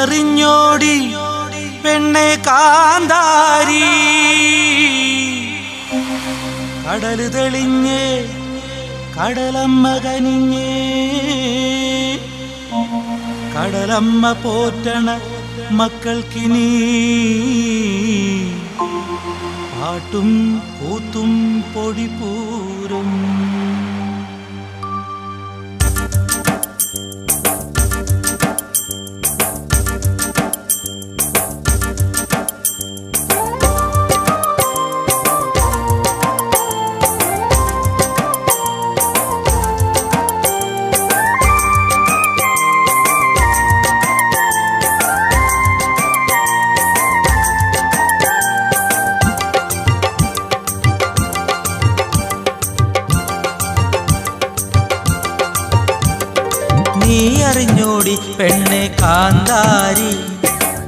അറിഞ്ഞോടി പെണ്ണെ കാന്താരി. കടൽ തെളിഞ്ഞ് കടലമ്മ കനിഞ്ഞ്. കടലമ്മ പോറ്റണ മക്കൾക്കിനി പാട്ടും കൂത്തും പൊടിപൂരും. അറിഞ്ഞോടി പെണ്ണെ കാന്താരി.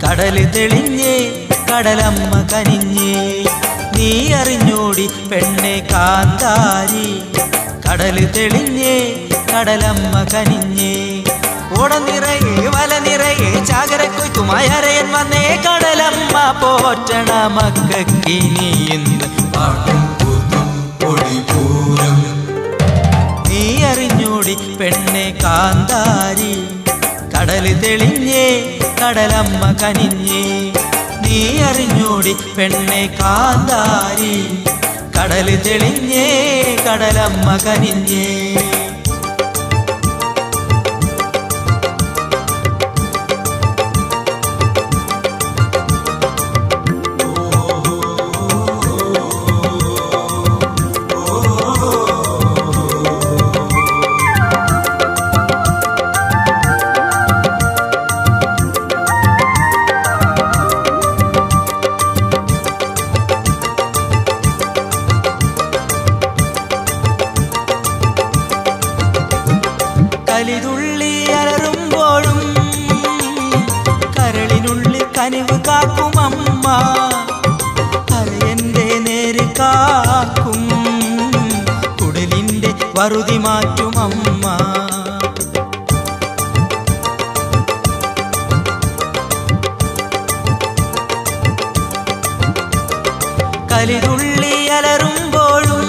കടൽ തെളിഞ്ഞേ കടലമ്മ കനിഞ്ഞേ. നീ അറിഞ്ഞോടി പെണ്ണെ കാന്താരി. കടൽ തെളിഞ്ഞേ കടലമ്മ കനിഞ്ഞേ. ഓട നിറയെ വല നിറയെ ചാകരക്കൊയ്ത്തുമായരയൻ വന്നേ. കടലമ്മ പോറ്റണ മക്കിനി ഇന്ന് പാട്ടും നീ അറിഞ്ഞോടി പെണ്ണെ കാന്താരി. കടൽ തെളിഞ്ഞേ കടലമ്മ കനിഞ്ഞേ. നീ അറിഞ്ഞോടി പെണ്ണെ കാന്താരി. കടൽ തെളിഞ്ഞേ കടലമ്മ കനിഞ്ഞേ. കനിവ് കാക്കും അമ്മ അരയന്റെ നേര് കാക്കും. കുടലിന്റെ വറുതി മാറ്റും അമ്മ കലിതുള്ളി അലറുമ്പോഴും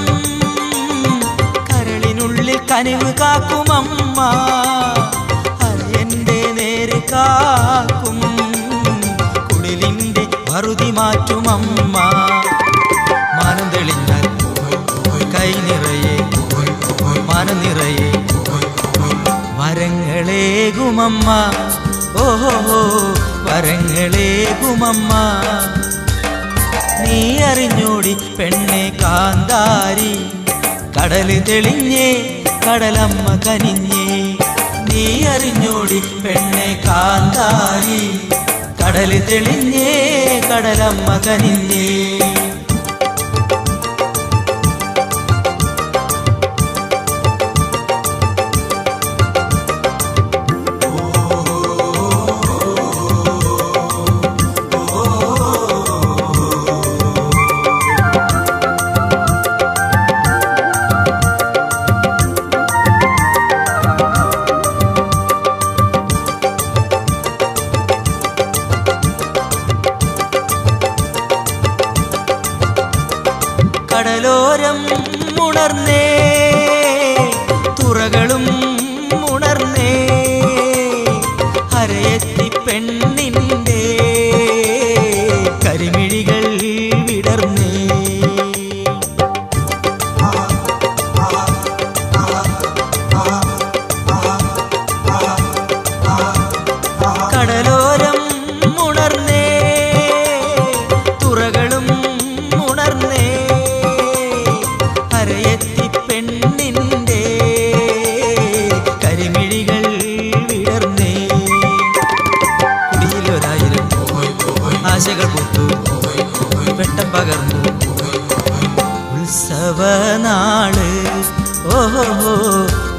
കരളിനുള്ളിൽ കനിവ് കാക്കും അമ്മ അരയന്റെ നേര് കാക്കും. വറുതി മാറ്റും അമ്മ മാനം തെളിഞ്ഞാൽ കൈ നിറയെ മാനം നിറയെ വരങ്ങളേകുമമ്മ. ഓഹോ വരങ്ങളേകുമമ്മ. നീ അറിഞ്ഞോടി പെണ്ണെ കാന്താരി. കടൽ തെളിഞ്ഞേ കടലമ്മ കനിഞ്ഞേ. നീ അറിഞ്ഞോടി പെണ്ണെ കാന്താരി. കടൽ തെളിഞ്ഞേ കടലമ്മ കനിഞ്ഞേ.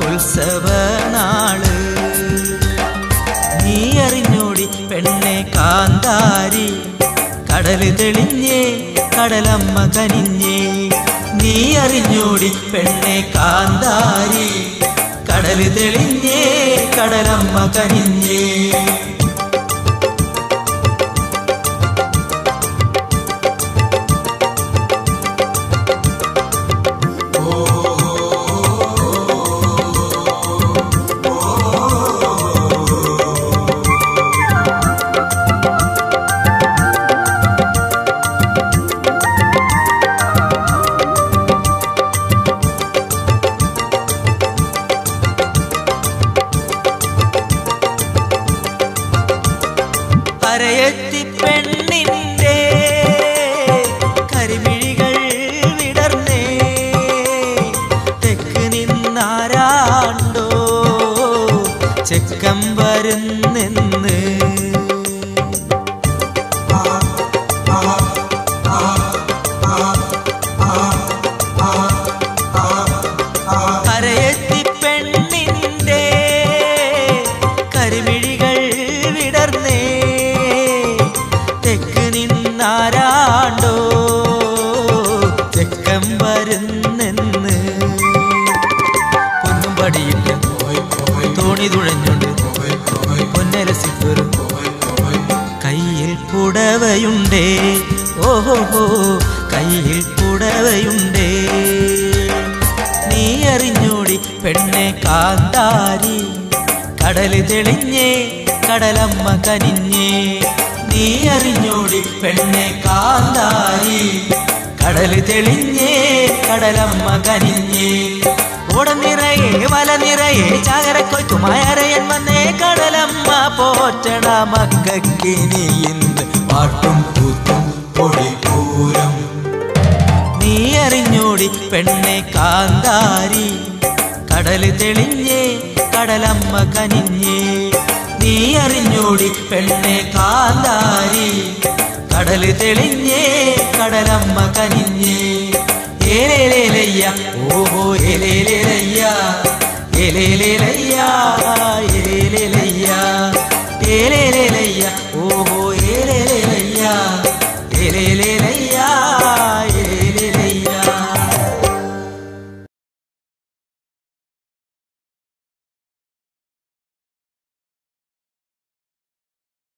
ഉത്സവനാൾ. നീ അറിഞ്ഞോടി പെണ്ണെ കാന്താരി. കടൽ തെളിഞ്ഞേ കടലമ്മ കനിഞ്ഞേ. നീ അറിഞ്ഞോടി പെണ്ണെ കാന്താരി. കടൽ തെളിഞ്ഞേ കടലമ്മ കനിഞ്ഞേ. ചെക്കം പുടവയുണ്ടേ. ഓഹോ കയ്യിൽ കുടവയുണ്ടേ നീ അറിഞ്ഞോടി പെണ്ണെ കാന്താരി. കടൽ തെളിഞ്ഞേ കടലമ്മ കനിഞ്ഞേ. നീ അറിഞ്ഞോടി പെണ്ണെ കാന്താരി. കടൽ തെളിഞ്ഞേ കടലമ്മ കനിഞ്ഞേ. ഓടം വലനിറയെ വല നിറയെ ചാകരക്കൊയ്ത്തുമായറയൻ വന്നേ. കടലമ്മ പോറ്റട മക്കിനി ഇന്ന് പാട്ടും കൂത്തും പൊടിപൂരം നീ അറിഞ്ഞോടി പെണ്ണെ കാന്താരി. കടൽ തെളിഞ്ഞേ കടലമ്മ കനിഞ്ഞേ. നീ അറിഞ്ഞോടി പെണ്ണെ കാന്താരി. കടൽ തെളിഞ്ഞേ കടലമ്മ കനിഞ്ഞേ. ഏലേലേലയ്യ ഓഹോ ഏലേലേലയ്യ ഏലേലേലയ്യ